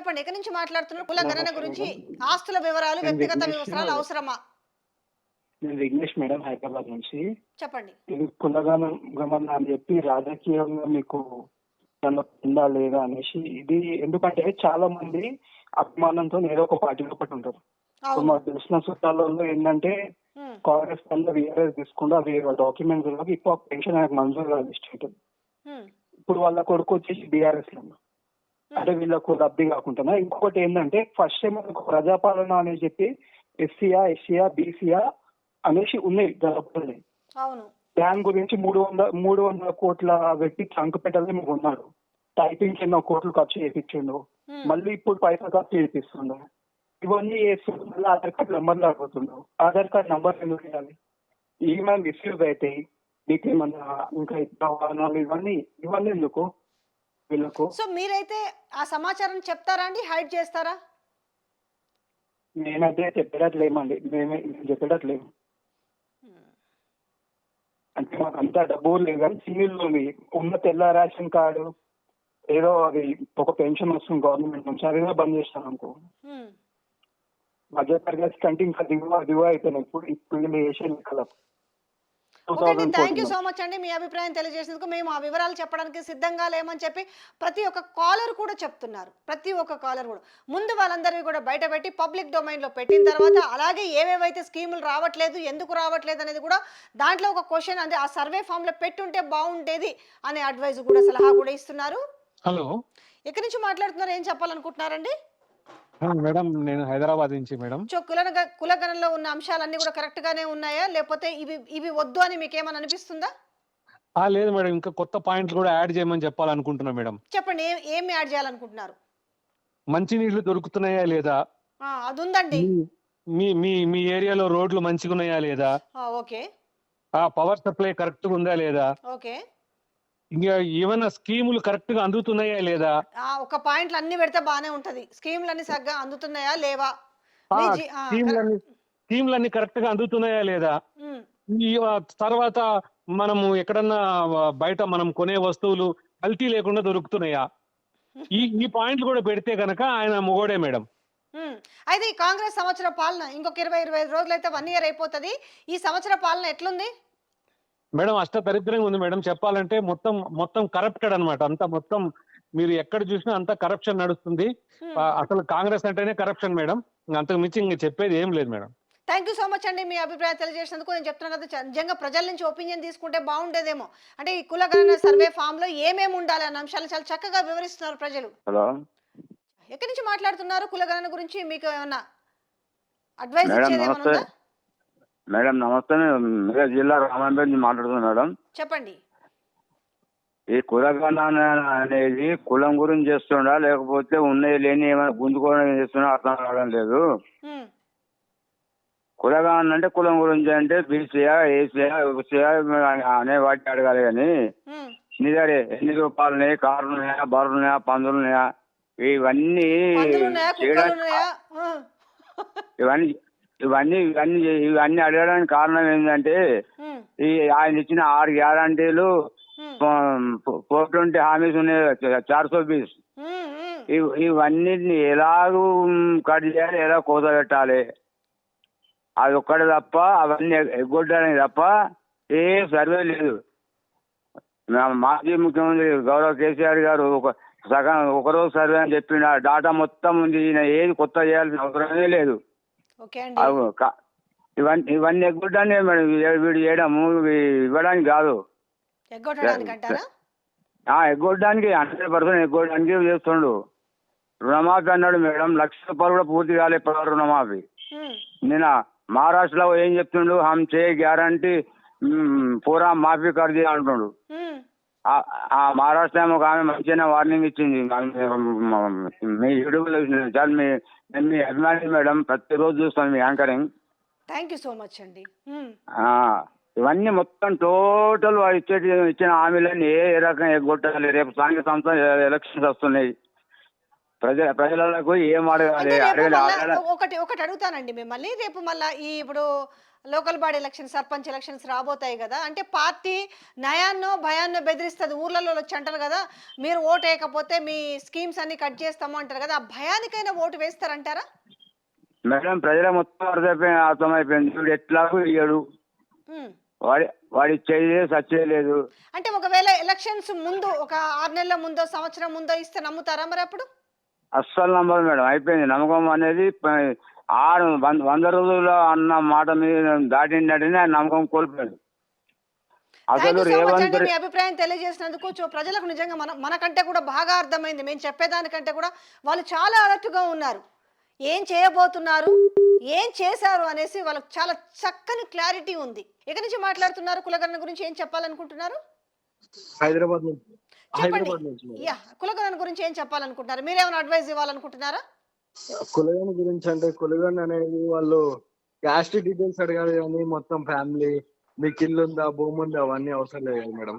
చెప్పండి. ఎక్కడి నుంచి మాట్లాడుతున్నారు? కుల గణన గురించి ఆస్తుల వివరాలు వ్యక్తిగత వివరాలు అవసరమా? నేను విఘ్నేష్ మేడం హైదరాబాద్ నుంచి. చెప్పండి. ఇది కులగానం గమన అని చెప్పి రాజకీయంగా మీకు ఏమన్నా ఉందా లేదా అనేసి ఇది ఎందుకంటే చాలా మంది అభిమానంతో ఏదో ఒక పార్టీలో ఒకటి ఉంటారు. అవును. మాకు తెలిసిన చుట్టాలలో ఏంటంటే కాంగ్రెస్ వల్ల వీఆర్ఎస్ తీసుకుంటే అవి డాక్యుమెంట్స్ ఇప్పుడు పెన్షన్ ఆయనకు మంజూరు కాదు ఇప్పుడు వాళ్ళ కొడుకు వచ్చేసి బీఆర్ఎస్లో అంటే వీళ్ళకు లబ్ధి కాకుండా ఇంకొకటి ఏంటంటే ఫస్ట్ టైం ఒక ప్రజాపాలన అని చెప్పి ఎస్సీయా ఎస్సీయా బీసీయా అనేసి ఉన్నాయి అవును. దాని గురించి మూడు వందల మూడు వందల కోట్ల వ్యక్తి చంక పెట్టాలని మీకు ఉన్నాడు టైపింగ్ ఎన్నో కోట్లు ఖర్చు చేయించిండు. మళ్ళీ ఇప్పుడు పైసా ఖర్చు చేపిస్తుండు ఇవన్నీ చేస్తుండు మళ్ళీ ఆధార్ కార్డ్ నంబర్లు అడుగుతుండు ఆధార్ కార్డ్ నంబర్ ఎందుకు ఇవ్వాలి? ఏమైనా మిస్యూజ్ అవుతాయి మీకు ఏమన్నా ఇంకా ఇవన్నీ ఇవన్నీ ఎందుకు? వీళ్ళకు. సో మీరైతే ఆ సమాచారం చెప్తారా అండి? హైడ్ చేస్తారా? మేమైతే చెప్పేటట్లేమండి. మేమే చెప్పేటట్లేము. అంటే మాకు అంత డబ్బు లేదు కానీ సింగిల్ ఉన్న తెల్ల రేషన్ కార్డు ఏదో అది ఒక పెన్షన్ వస్తుంది గవర్నమెంట్ నుంచి అది కూడా బంద్ చేస్తాను అనుకో. మధ్య తరగతి కంటే ఇంకా దిగువ దిగువ అయిపోయినాయి. ఇప్పుడు ఇప్పుడు చేసే లెక్కలకు okay thank you so much అండి. మీ అభిప్రాయం తెలియజేసినందుకు మేము ఆ వివరాలు చెప్పడానికి సిద్ధంగా లేమని చెప్పి ప్రతి ఒక్క కాలర్ కూడా చెప్తున్నారు. ప్రతి ఒక్క కాలర్ కూడా. ముందు వాళ్ళందరివి కూడా బయట పెట్టి పబ్లిక్ డొమైన్లో పెట్టిన తర్వాత అలాగే ఏవేవైతే స్కీములు రావట్లేదు ఎందుకు రావట్లేదు అనేది కూడా దాంట్లో ఒక క్వశ్చన్ అంటే ఆ సర్వే ఫామ్లో పెట్టుంటే బాగుండేది అనే అడ్వైజ్ కూడా సలహా కూడా ఇస్తున్నారు. హలో. ఎక్కడి నుంచి మాట్లాడుతున్నారు? ఏం చెప్పాలనుకుంటున్నారండి? మేడం నేను హైదరాబాద్ నుంచి మేడం. సో కుల కులగణంలో ఉన్న అంశాలన్నీ కూడా కరెక్ట్ గానే ఉన్నాయా? లేకపోతే ఇవి ఇవి వద్దు అని మీకు ఏమైనా అనిపిస్తుందా? ఆ లేదు మేడం ఇంకా కొత్త పాయింట్లు కూడా యాడ్ చేయమని చెప్పాలనుకుంటున్నా మేడం. చెప్పండి ఏం ఏం యాడ్ చేయాలనుకుంటున్నారు? మంచినీళ్ళు దొరుకుతున్నాయా లేదా? ఆ, అది ఉందండి మీ- మీ మీ మీ ఏరియాలో రోడ్లు మంచిగా ఉన్నాయా లేదా? ఆ, ఓకే. ఆ పవర్ సప్లై కరెక్ట్గా ఉందా లేదా? ఓకే. ఇంకా ఏమైనా స్కీములు కరెక్ట్గా అందుతున్నాయా లేదా? ఆ, ఒక పాయింట్లు అన్ని పెడితే బానే ఉంటది. స్కీమ్లు అన్ని సరిగ్గా అందుతున్నాయా లేవా? ఆ, మీ జీ- ఆ, స్కీములన్నీ స్కీములన్నీ కరెక్ట్గా అందుతున్నాయా లేదా? ఉమ్, ఈ ఆ, తర్వాత మనము ఎక్కడన్నా ఆ, బయట మనం కొనే వస్తువులు కల్తీ లేకుండా దొరుకుతున్నాయా? ఈ ఈ పాయింట్లు కూడా పెడితే గనక ఆయన మొగోడే మేడం. ఉమ్. అయితే ఈ కాంగ్రెస్ సంవత్సర పాలన ఇంకొక ఇరవై ఇరవై ఐదు రోజులు అయితే వన్ ఇయర్ అయిపోతుంది. ఈ సంవత్సర పాలన ఎట్లుంది? మేడం అష్ట దరిద్రంగా ఉంది మేడం. చెప్పాలంటే మొత్తం మొత్తం కరప్టెడ్ అన్నమాట. అంతా మొత్తం మీరు ఎక్కడ చూసినా అంతా కరప్షన్ నడుస్తుంది. అసలు కాంగ్రెస్ అంటేనే కరప్షన్ మేడం. అంతకు మించి ఇంక చెప్పేది ఏం లేదు madam. Thank you so much అండి మీ అభిప్రాయం తెలియజేసినందుకు. నేను చెప్తున్నాను కదా నిజంగా ప్రజల నుంచి ఒపీనియన్ తీసుకుంటే బాగుండేదేమో. అంటే ఈ కులగణన సర్వే ఫామ్లో ఏమేమి ఉండాలి అన్న అంశాలు చాలా చక్కగా వివరిస్తున్నారు ప్రజలు. హలో. ఎక్కడి నుంచి మాట్లాడుతున్నారు కులగణన గురించి? మీకు ఏమన్నా అడ్వైస్ మేడం నమస్తే మేడం. జిల్లా నుంచి మాట్లాడుతున్నాను మేడం. చెప్పండి. ఈ కులగణన అనేది కులం గురించి చేస్తుండా లేకపోతే ఉన్నాయి లేని ఏమైనా గుంజుకోవడం చేస్తున్నా అర్థం కావడం లేదు. కులగణన అంటే కులం గురించి అంటే బీసీయా ఏసీయా అనే వాటి అడగాలి కానీ ఉమ్, నిజారే ఎన్ని రూపాయలు ఉన్నాయి కార్లు ఉన్నాయా బర్రెలు ఉన్నాయా పందులు ఉన్నాయా ఇవన్నీ. ఇవన్నీ ఇవన్నీ ఇవన్నీ ఇవన్నీ అడగడానికి కారణం ఏంటంటే ఈ ఆయన ఇచ్చిన ఆరు గ్యారంటీలు ఫోర్ ట్వంటీ హామీస్ ఉన్నాయి చార్ సో బీస్ ఇవన్నిటిని ఎలాగూ కట్ చేయాలి ఎలా కోత పెట్టాలి? అది ఒక్కటి తప్ప అవన్నీ ఎగ్- ఎగ్గొట్టడానికి తప్ప ఏ సర్వే లేదు. మాజీ ముఖ్యమంత్రి గౌరవ కేసీఆర్ గారు ఒక సగం ఒకరోజు సర్వే అని చెప్పిండు ఆ డాటా మొత్తం ఉంది ఈయన ఏది కొత్త చేయాల్సిన అవసరమే లేదు. ఇవన్నీ ఇవన్నీ ఎగ్గొట్టడానికి మేడం వీడు చేయడము ఇవి ఇవ్వడానికి కాదు. ఎగ్గొట్టడానికి అంటారా ఆ ఎగ్గొట్టడానికి హండ్రెడ్ పర్సెంట్ ఎగ్గొట్టడానికి చేస్తుండు. రుణమాఫీ అన్నాడు మేడం లక్ష రూపాయలు కూడా పూర్తి కాలే ఇప్పటివరకు రుణమాఫీ. నిన్న మహారాష్ట్రలో ఏం చెప్తుండు హమ్ చే గ్యారంటీ పూరా మాఫీ కర్ దియా అంటుండు. ఆ- మహారాష్ట్ర ఒక ఆమె మంచిగా వార్నింగ్ ఇచ్చింది. మీ యూట్యూబ్లో చాలా మీ నేను మీ అభిమాని మేడం ప్రతిరోజు చూస్తాను మీ anchoring. Thank you so much అండి. ఆ, ఇవన్నీ మొత్తం టోటల్ ఇచ్చే ఇచ్చిన హామీలన్నీ ఏ రకంగా ఎగ్గొట్టాలి? రేపు స్థానిక సంస్థ ఎలక్షన్స్ వస్తున్నాయి? ప్రజల ప్రజలకు ఏం అడగాలి? అడగాలి ఒకటి ఒకటి అడుగుతానండి మిమ్మల్ని. రేపు మళ్ళా ఈ ఇప్పుడు local body election sarpanch elections రాబోతాయి కదా. అంటే పార్టీ నయాన్నో భయాన్నో బెదిరిస్తుంది. ఊర్లలో వచ్చి అంటారు కదా మీరు ఓటు వేయకపోతే మీ స్కీమ్స్ అన్ని కట్ చేస్తాము అంటారు కదా. ఆ భయానికైనా ఓటు వేస్తారంటారా? మేడం ప్రజల మొత్తం అర్థమైపోయి అర్థమైపోయింది. వీడు ఎట్లాగూ ఇయ్యడు. వాడి వాడి చేయలేదు సచ్చేయలేదు. అంటే ఒకవేళ ఎలక్షన్స్ ముందు ఒక ఆరు నెలల ముందో సంవత్సరం ముందో ఇస్తే నమ్ముతారా మరి అప్పుడు? అస్సలు నమ్మదు మేడం. అయిపోయింది. నమ్మకం అనేది ఆరు వంద వంద రోజుల్లో అన్న మాట మీద దాటిందంటేనే ఆయన నమ్మకం కోల్పోయాడు. అసలు రేవంత్ మీ అభిప్రాయం తెలియజేసినందుకు ప్రజలకు నిజంగా మన మనకంటే కూడా బాగా అర్థమైంది. మేము చెప్పేదానికంటే కూడా వాళ్ళు చాలా అలర్ట్గా ఉన్నారు. ఏం చేయబోతున్నారు? ఏం చేశారు అనేసి వాళ్ళకి చాలా చక్కని క్లారిటీ ఉంది. ఎక్కడి నుంచి మాట్లాడుతున్నారు? కులగరణ గురించి ఏం చెప్పాలనుకుంటున్నారు? హైదరాబాద్ నుంచి. హైదరాబాద్. యా కులగరణ గురించి ఏం చెప్పాలనుకుంటున్నారు? మీరేమైనా అడ్వైస్ ఇవ్వాలనుకుంటున్నారా? కులగన్ గురించి అంటే కులగన్ అనేది వాళ్ళు క్యాస్ట్ డీటెయిల్స్ అడగాలి కానీ మొత్తం ఫ్యామిలీ మీకు ఇల్లు ఉందా భూమి ఉందా అవన్నీ అవసరం లేదు కదా మేడం.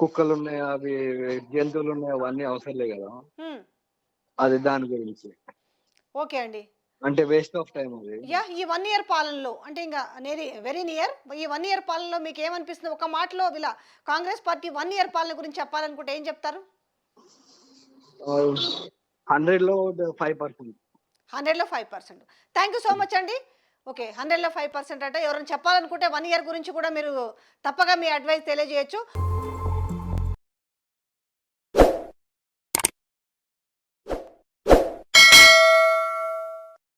కుక్కలు ఉన్నాయా అవి జంతువులు ఉన్నాయా అవన్నీ అవసరం లేదు కదా. అది దాని గురించి. ఓకే అండి. అంటే వేస్ట్ ఆఫ్ టైం అది. యా ఈ వన్ ఇయర్ పాలనలో అంటే ఇంకా నేరి వెరీ నియర్ ఈ వన్ ఇయర్ పాలనలో మీకు ఏమనిపిస్తుంది? ఒక మాటలో ఇలా కాంగ్రెస్ పార్టీ వన్ ఇయర్ పాలన గురించి చెప్పాలనుకుంటే ఏం చెప్తారు? హండ్రెడ్లో ఫైవ్ పర్సెంట్. హండ్రెడ్లో five percent. Thank you so much అండి. ఓకే హండ్రెడ్లో ఫైవ్ పర్సెంట్ అంటే. ఎవరైనా చెప్పాలనుకుంటే వన్ ఇయర్ గురించి కూడా మీరు తప్పగా మీ అడ్వైస్ తెలియజేయచ్చు.